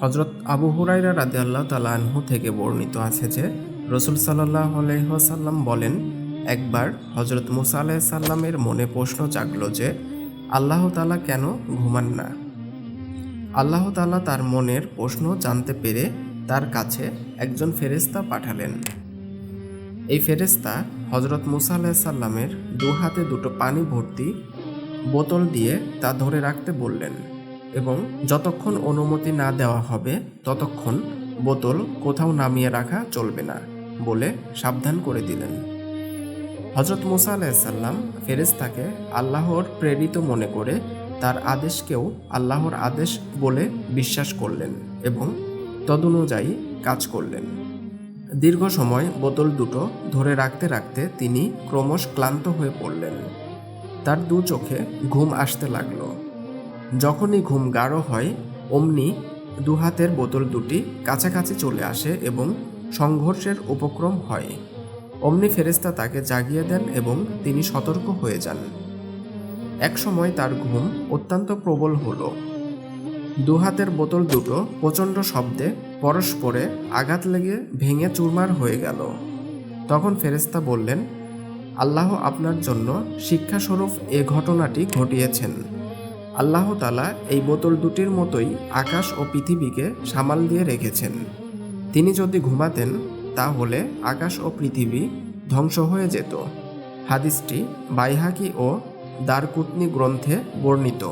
হজরত আবু হুরাইরা রাদে আল্লাহ তালাহু থেকে বর্ণিত আছে যে, রসুল সাল্লাহ আলহ্লাম বলেন, একবার হজরত মুসা আলাইসাল্লামের মনে প্রশ্ন জাগল যে, আল্লাহ তালা কেন ঘুমান না? আল্লাহ তালা তার মনের প্রশ্ন জানতে পেরে তার কাছে একজন ফেরেস্তা পাঠালেন। এই ফেরেস্তা হজরত মুসা আলাইসাল্লামের দু হাতে দুটো পানি ভর্তি বোতল দিয়ে তা ধরে রাখতে বললেন। এবং যতক্ষণ অনুমতি না দেওয়া হবে, ততক্ষণ বোতল কোথাও নামিয়ে রাখা চলবে না বলে সাবধান করে দিলেন। হজরত মুসা আলাইসাল্লাম ফেরেস্তাকে আল্লাহর প্রেরিত মনে করে তার আদেশকেও আল্লাহর আদেশ বলে বিশ্বাস করলেন এবং তদনুযায়ী কাজ করলেন। দীর্ঘ সময় বোতল দুটো ধরে রাখতে রাখতে তিনি ক্রমশ ক্লান্ত হয়ে পড়লেন। তার দু চোখে ঘুম আসতে লাগল। যখনই ঘুম গাঢ় হয়, অমনি দু হাতের বোতল দুটি কাছাকাছি চলে আসে এবং সংঘর্ষের উপক্রম হয়। অমনি ফেরেস্তা তাকে জাগিয়ে দেন এবং তিনি সতর্ক হয়ে যান। এক সময় তার ঘুম অত্যন্ত প্রবল হলো। দু হাতের বোতল দুটো প্রচণ্ড শব্দে পরস্পরে আঘাত লেগে ভেঙে চুরমার হয়ে গেল। তখন ফেরেস্তা বললেন, আল্লাহ আপনার জন্য শিক্ষাস্বরূপ এ ঘটনাটি ঘটিয়েছেন। আল্লাহ তালা এই বোতল দুটির মতোই আকাশ ও পৃথিবীকে সামাল দিয়ে রেখেছেন। তিনি যদি ঘুমাতেন, তাহলে আকাশ ও পৃথিবী ধ্বংস হয়ে যেত। হাদিসটি বাইহাকি ও দারকুতনি গ্রন্থে বর্ণিত।